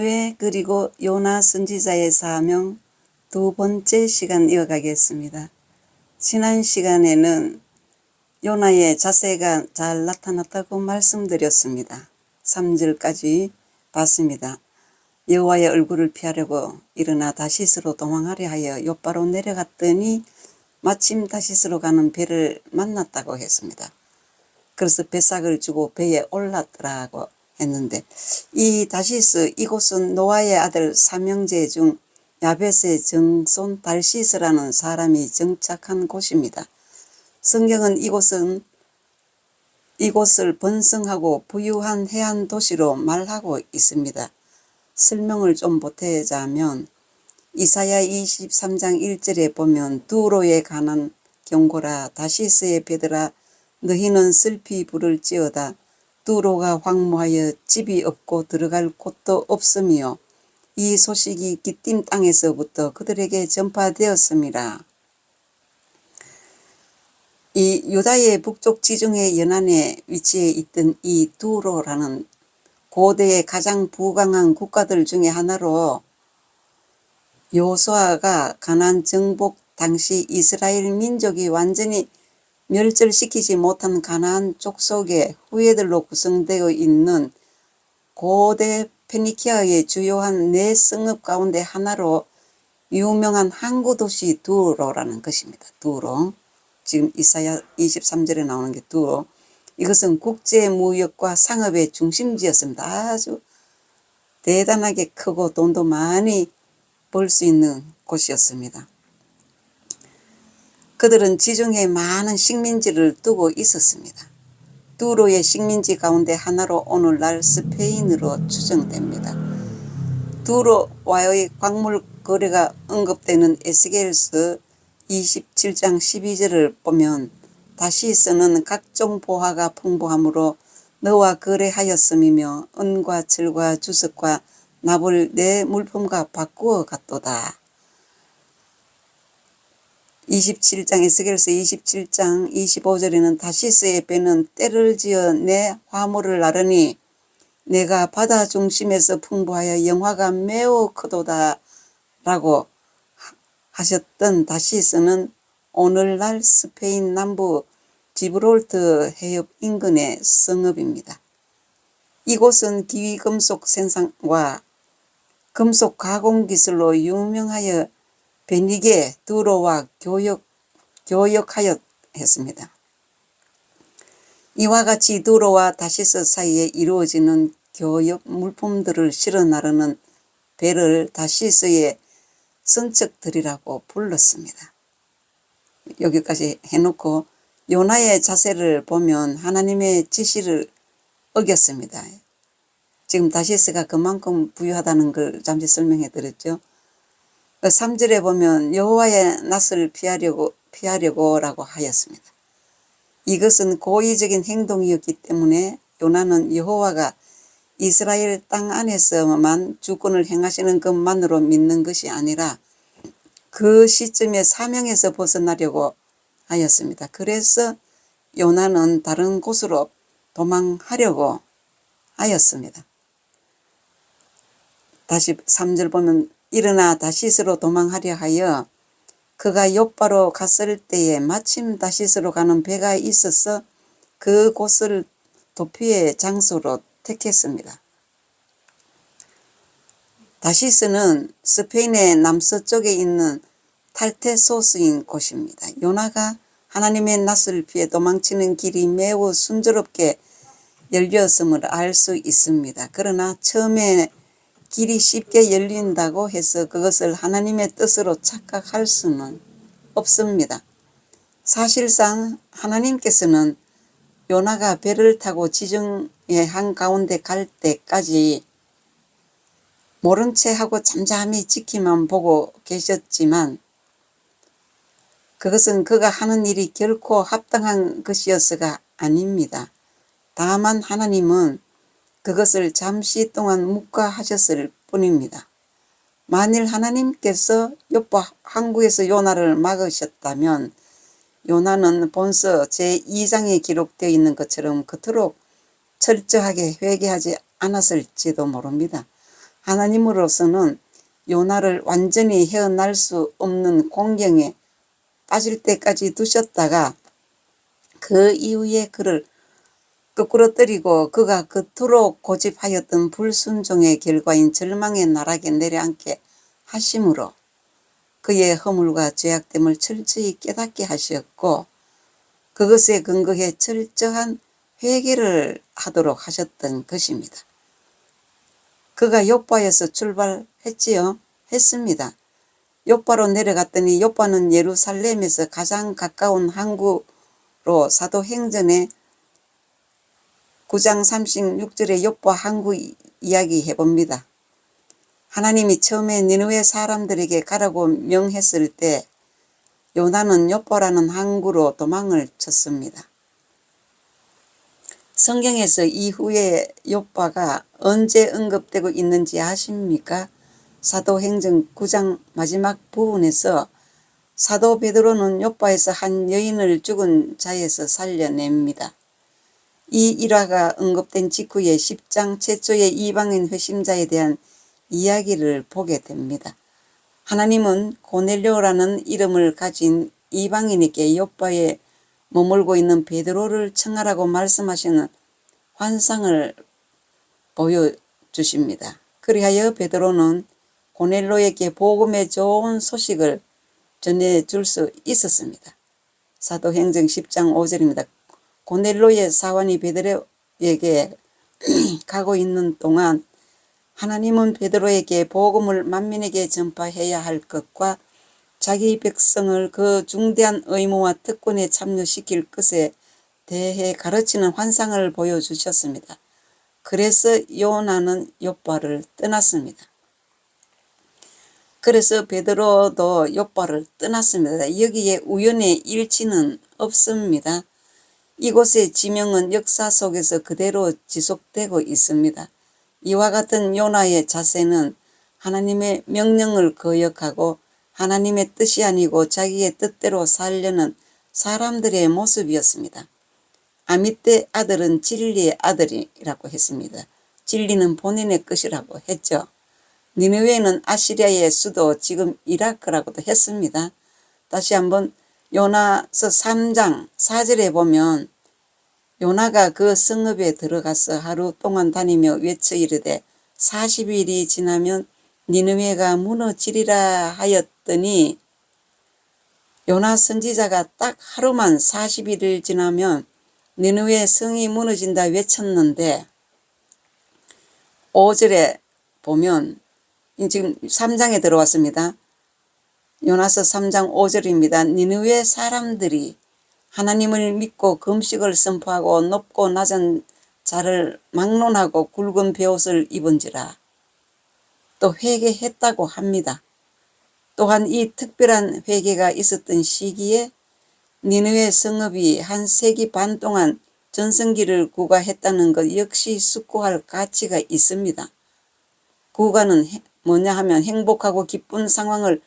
니느웨 그리고 요나 선지자의 사명 두 번째 시간 이어가겠습니다. 지난 시간에는 요나의 자세가 잘 나타났다고 말씀드렸습니다. 3절까지 봤습니다. 여호와의 얼굴을 피하려고 일어나 다시스로 도망하려 하여 요바로 내려갔더니 마침 다시스로 가는 배를 만났다고 했습니다. 그래서 배삭을 주고 배에 올랐더라고 했는데 이 다시스 이곳은 노아의 아들 삼형제 중 야벳의 정손 달시스라는 사람이 정착한 곳입니다. 성경은 이곳은 이곳을 번성하고 부유한 해안 도시로 말하고 있습니다. 설명을 좀 보태자면 이사야 23장 1절에 보면 두로에 관한 경고라 다시스의 배들아 너희는 슬피 부를지어다 두로가 황무하여 집이 없고 들어갈 곳도 없으며 이 소식이 기띔 땅에서부터 그들에게 전파되었습니다. 이 유다의 북쪽 지중해 연안에 위치해 있던 이 두로라는 고대의 가장 부강한 국가들 중에 하나로 요수아가 가난 정복 당시 이스라엘 민족이 완전히 멸절시키지 못한 가나안 족속의 후예들로 구성되어 있는 고대 페니키아의 주요한 네 성읍 가운데 하나로 유명한 항구 도시 두로라는 것입니다. 두로. 지금 이사야 23절에 나오는 게 두로. 이것은 국제 무역과 상업의 중심지였습니다. 아주 대단하게 크고 돈도 많이 벌 수 있는 곳이었습니다. 그들은 지중해 많은 식민지를 두고 있었습니다. 두로의 식민지 가운데 하나로 오늘날 스페인으로 추정됩니다. 두로와의 광물 거래가 언급되는 에스겔서 27장 12절을 보면 다시 쓰는 각종 보화가 풍부하므로 너와 거래하였음이며 은과 철과 주석과 납을 내 물품과 바꾸어 갔도다. 27장 에스겔서 27장 25절에는 다시스의 배는 때를 지어 내 화물을 나르니 내가 바다 중심에서 풍부하여 영화가 매우 크도다 라고 하셨던 다시스는 오늘날 스페인 남부 지브롤트 해협 인근의 성읍입니다. 이곳은 기위금속 생산과 금속 가공 기술로 유명하여 베니게 두로와 교역, 교역하여 했습니다. 이와 같이 두로와 다시스 사이에 이루어지는 교역 물품들을 실어 나르는 배를 다시스의 선척들이라고 불렀습니다. 여기까지 해놓고 요나의 자세를 보면 하나님의 지시를 어겼습니다. 지금 다시스가 그만큼 부유하다는 걸 잠시 설명해 드렸죠. 3절에 보면 여호와의 낯을 피하려고 피하려고 라고 하였습니다. 이것은 고의적인 행동이었기 때문에 요나는 여호와가 이스라엘 땅 안에서만 주권을 행하시는 것만으로 믿는 것이 아니라 그 시점에 사명에서 벗어나려고 하였습니다. 그래서 요나는 다른 곳으로 도망하려고 하였습니다. 다시 3절 보면 일어나 다시스로 도망하려 하여 그가 요바로 갔을 때에 마침 다시스로 가는 배가 있어서 그곳을 도피의 장소로 택했습니다. 다시스는 스페인의 남서쪽에 있는 탈테소스인 곳입니다. 요나가 하나님의 낯을 피해 도망치는 길이 매우 순조롭게 열렸음을 알 수 있습니다. 그러나 처음에 길이 쉽게 열린다고 해서 그것을 하나님의 뜻으로 착각할 수는 없습니다. 사실상 하나님께서는 요나가 배를 타고 지중해 한가운데 갈 때까지 모른 채 하고 잠잠히 지키만 보고 계셨지만 그것은 그가 하는 일이 결코 합당한 것이었어가 아닙니다. 다만 하나님은 그것을 잠시 동안 묵과하셨을 뿐입니다. 만일 하나님께서 요파 항구에서 요나를 막으셨다면 요나는 본서 제2장에 기록되어 있는 것처럼 그토록 철저하게 회개하지 않았을지도 모릅니다. 하나님으로서는 요나를 완전히 헤어날 수 없는 공경에 빠질 때까지 두셨다가 그 이후에 그를 거꾸로 때리고 그가 그토록 고집하였던 불순종의 결과인 절망의 나락에 내려앉게 하심으로 그의 허물과 죄악됨을 철저히 깨닫게 하셨고 그것에 근거해 철저한 회개를 하도록 하셨던 것입니다. 그가 요바에서 출발했지요. 했습니다. 요바로 내려갔더니 요바는 예루살렘에서 가장 가까운 항구로 사도행전에 9장 36절에 요바 항구 이야기 해봅니다. 하나님이 처음에 니느웨 사람들에게 가라고 명했을 때 요나는 요바라는 항구로 도망을 쳤습니다. 성경에서 이후에 요바가 언제 언급되고 있는지 아십니까? 사도행전 9장 마지막 부분에서 사도 베드로는 요바에서 한 여인을 죽은 자에서 살려냅니다. 이 일화가 언급된 직후에 10장 최초의 이방인 회심자에 대한 이야기를 보게 됩니다. 하나님은 고넬료라는 이름을 가진 이방인에게 요바에 머물고 있는 베드로를 청하라고 말씀하시는 환상을 보여주십니다. 그리하여 베드로는 고넬로에게 복음의 좋은 소식을 전해줄 수 있었습니다. 사도행정 10장 5절입니다. 고넬로의 사원이 베드로에게 가고 있는 동안 하나님은 베드로에게 복음을 만민에게 전파해야 할 것과 자기 백성을 그 중대한 의무와 특권에 참여시킬 것에 대해 가르치는 환상을 보여주셨습니다. 그래서 요나는 요바를 떠났습니다. 그래서 베드로도 요바를 떠났습니다. 여기에 우연의 일치는 없습니다. 이곳의 지명은 역사 속에서 그대로 지속되고 있습니다. 이와 같은 요나의 자세는 하나님의 명령을 거역하고 하나님의 뜻이 아니고 자기의 뜻대로 살려는 사람들의 모습이었습니다. 아미떼 아들은 진리의 아들이라고 했습니다. 진리는 본인의 것이라고 했죠. 니느웨는 아시리아의 수도 지금 이라크라고도 했습니다. 다시 한번 요나서 3장 4절에 보면 요나가 그 성읍에 들어가서 하루 동안 다니며 외쳐 이르되 40일이 지나면 니느웨가 무너지리라 하였더니 요나 선지자가 딱 하루만 40일을 지나면 니느웨 성이 무너진다 외쳤는데 5절에 보면 지금 3장에 들어왔습니다. 요나서 3장 5절입니다. 니느웨 사람들이 하나님을 믿고 금식을 선포하고 높고 낮은 자를 막론하고 굵은 베옷을 입은지라 또 회개했다고 합니다. 또한 이 특별한 회개가 있었던 시기에 니느웨 성읍이 한 세기 반 동안 전성기를 구가했다는 것 역시 숙고할 가치가 있습니다. 구가는 뭐냐 하면 행복하고 기쁜 상황을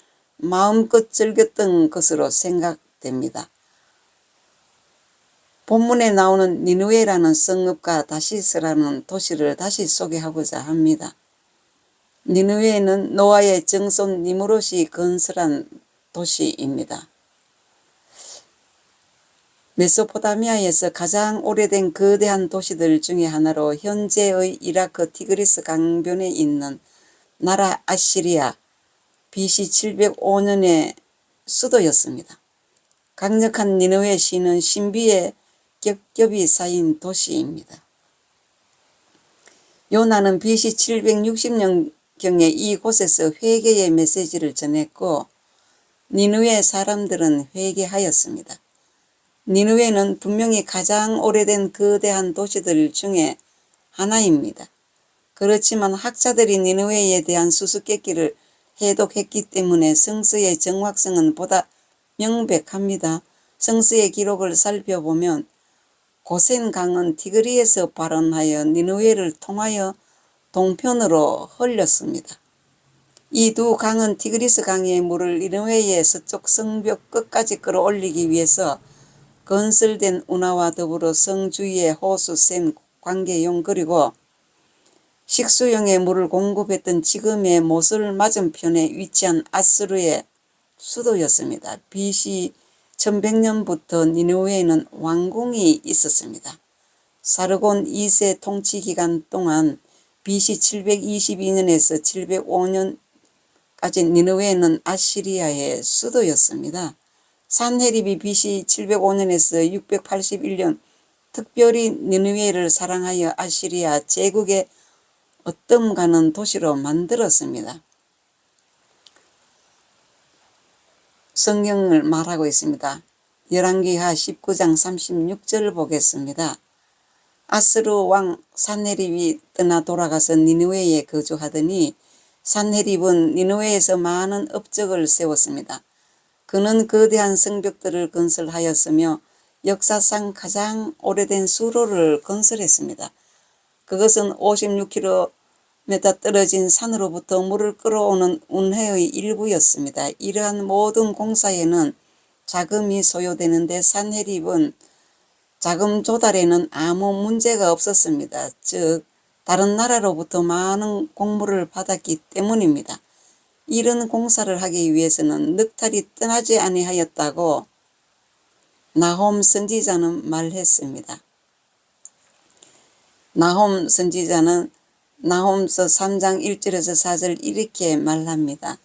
마음껏 즐겼던 것으로 생각됩니다. 본문에 나오는 니누에라는 성읍과 다시스라는 도시를 다시 소개하고자 합니다. 니누에는 노아의 정손 니무롯이 건설한 도시입니다. 메소포타미아에서 가장 오래된 거대한 도시들 중의 하나로 현재의 이라크 티그리스 강변에 있는 나라 아시리아 BC 705년의 수도였습니다. 강력한 니느웨 시는 신비의 겹겹이 쌓인 도시입니다. 요나는 BC 760년경에 이곳에서 회개의 메시지를 전했고 니느웨 사람들은 회개하였습니다. 니느웨는 분명히 가장 오래된 거대한 도시들 중에 하나입니다. 그렇지만 학자들이 니느웨에 대한 수수께끼를 해독했기 때문에 성서의 정확성은 보다 명백합니다. 성서의 기록을 살펴보면 고센 강은 티그리에서 발원하여 니느웨를 통하여 동편으로 흘렸습니다. 이 두 강은 티그리스 강의 물을 니느웨의 서쪽 성벽 끝까지 끌어올리기 위해서 건설된 운하와 더불어 성 주위의 호수 센 관계용 그리고 식수용의 물을 공급했던 지금의 모슬 맞은편에 위치한 아스르의 수도였습니다. BC 1100년부터 니느웨에는 왕궁이 있었습니다. 사르곤 2세 통치 기간 동안 BC 722년에서 705년까지 니느웨는 아시리아의 수도였습니다. 산헤립이 BC 705년에서 681년 특별히 니느웨를 사랑하여 아시리아 제국의 어떤 가는 도시로 만들었습니다. 성경을 말하고 있습니다. 열왕기하 19장 36절 보겠습니다. 아스르 왕 산헤립이 떠나 돌아가서 니느웨에 거주하더니 산헤립은 니느웨에서 많은 업적을 세웠습니다. 그는 거대한 성벽들을 건설하였으며 역사상 가장 오래된 수로를 건설했습니다. 그것은 56km 떨어진 산으로부터 물을 끌어오는 운해의 일부였습니다. 이러한 모든 공사에는 자금이 소요되는데 산헤립은 자금 조달에는 아무 문제가 없었습니다. 즉 다른 나라로부터 많은 공물을 받았기 때문입니다. 이런 공사를 하기 위해서는 넉탈이 떠나지 아니하였다고 나홈 선지자는 말했습니다. 나홈 선지자는 나홈서 3장 1절에서 4절 이렇게 말합니다.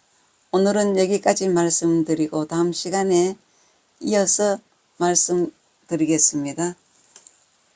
오늘은 여기까지 말씀드리고 다음 시간에 이어서 말씀드리겠습니다.